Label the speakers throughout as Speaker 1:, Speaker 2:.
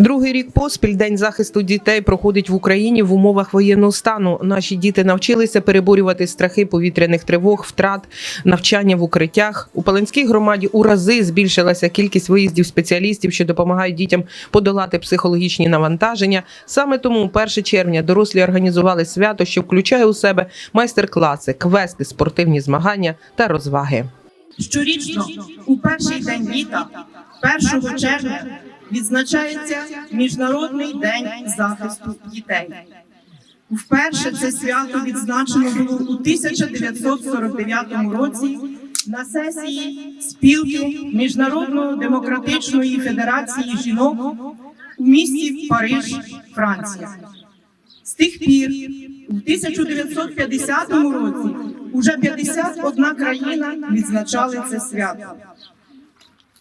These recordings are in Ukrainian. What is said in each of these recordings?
Speaker 1: Другий рік поспіль День захисту дітей проходить в Україні в умовах воєнного стану. Наші діти навчилися переборювати страхи повітряних тривог, втрат, навчання в укриттях. У Паланській громаді у рази збільшилася кількість виїздів спеціалістів, що допомагають дітям подолати психологічні навантаження. Саме тому 1 червня дорослі організували свято, що включає у себе майстер-класи, квести, спортивні змагання та розваги.
Speaker 2: Щорічно у перший день літа, 1 червня, відзначається Міжнародний день захисту дітей. Вперше це свято відзначено було у 1949 році на сесії спілки Міжнародної демократичної федерації жінок у місті Париж, Франція. З тих пір, у 1950 році, уже 51 країна відзначали це свято.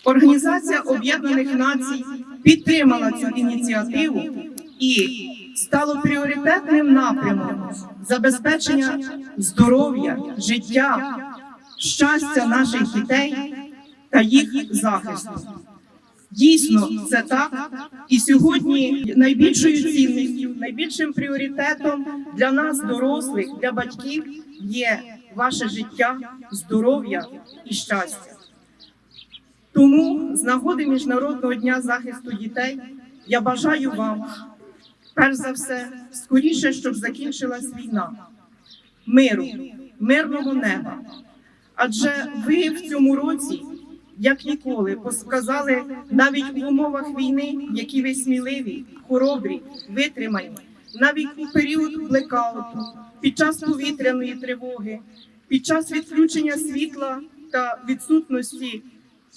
Speaker 2: Організація Об'єднаних Націй підтримала цю ініціативу і стало пріоритетним напрямом забезпечення здоров'я, життя, щастя наших дітей та їх захисту. Дійсно, це так. І сьогодні найбільшою цінністю, найбільшим пріоритетом для нас, дорослих, для батьків, є ваше життя, здоров'я і щастя. Тому з нагоди Міжнародного дня захисту дітей я бажаю вам, перш за все, скоріше, щоб закінчилась війна, миру, мирного неба. Адже ви в цьому році, як ніколи, показали навіть в умовах війни, які ви сміливі, хоробрі, витримані, навіть у період блекауту, під час повітряної тривоги, під час відключення світла та відсутності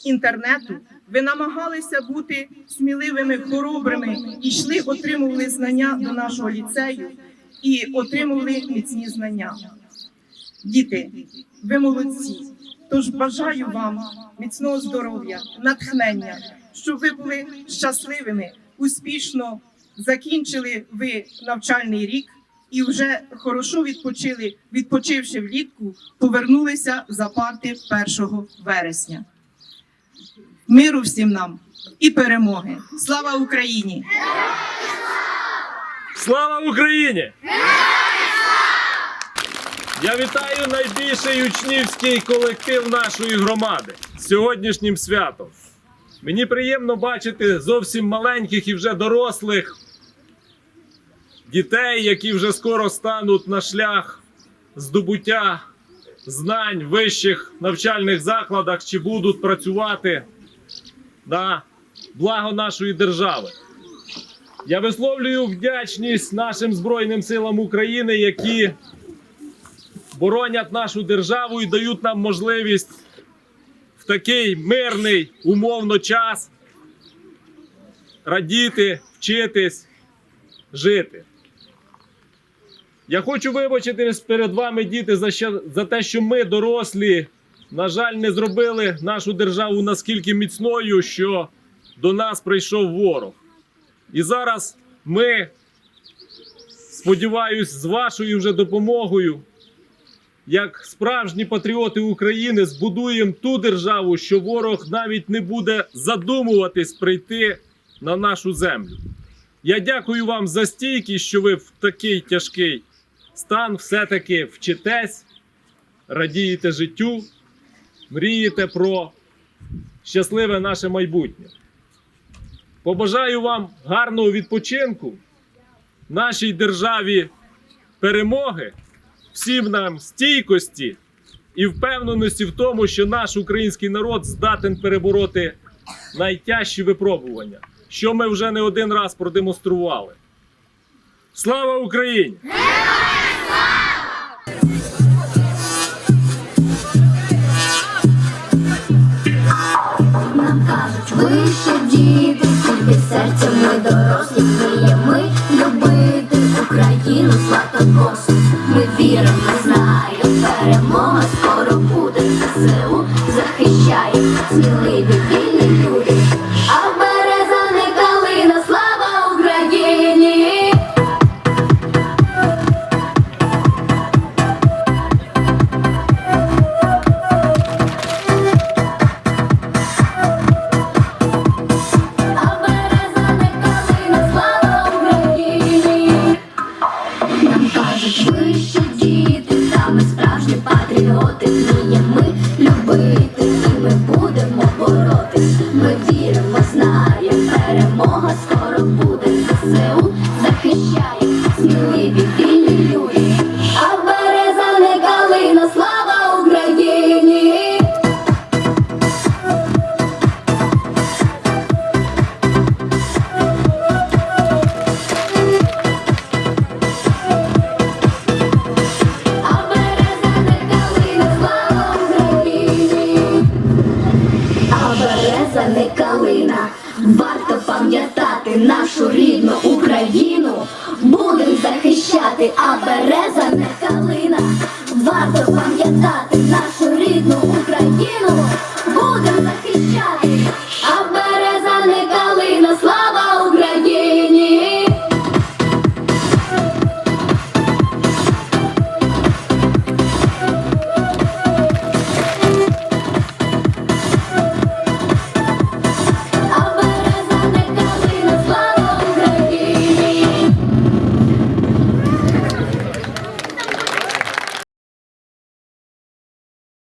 Speaker 2: інтернету, ви намагалися бути сміливими, хоробрими, і йшли, отримували знання до нашого ліцею і отримували міцні знання. Діти, ви молодці. Тож бажаю вам міцного здоров'я, натхнення, щоб ви були щасливими, успішно закінчили ви навчальний рік і вже хорошо відпочили, відпочивши влітку, повернулися за парти 1 вересня. Миру всім нам і перемоги! Слава Україні!
Speaker 3: Слава Україні! Я вітаю найбільший учнівський колектив нашої громади з сьогоднішнім святом. Мені приємно бачити зовсім маленьких і вже дорослих дітей, які вже скоро стануть на шлях здобуття знань в вищих навчальних закладах чи будуть працювати на благо нашої держави. Я висловлюю вдячність нашим Збройним силам України, які боронять нашу державу і дають нам можливість в такий мирний умовно час радіти, вчитись, жити. Я хочу вибачитись перед вами, діти, за, що, за те, що ми, дорослі, на жаль, не зробили нашу державу наскільки міцною, що до нас прийшов ворог. І зараз ми, сподіваюсь, з вашою вже допомогою, як справжні патріоти України, збудуємо ту державу, що ворог навіть не буде задумуватись прийти на нашу землю. Я дякую вам за стійкість, що ви в такий тяжкий стан все-таки вчитесь, радієте життю, мрієте про щасливе наше майбутнє. Побажаю вам гарного відпочинку, нашій державі перемоги, всім нам стійкості і впевненості в тому, що наш український народ здатен перебороти найтяжчі випробування, що ми вже не один раз продемонстрували. Слава Україні!
Speaker 4: Ще діти, тільки серцем ми дорослі вміємо любити Україну Святогосу. Ми віримо, знаємо, перемога скоро буде. ЗСУ захищає сміливі вільні люди. Україну, будем захищати, а береза не калина, варто пам'ятати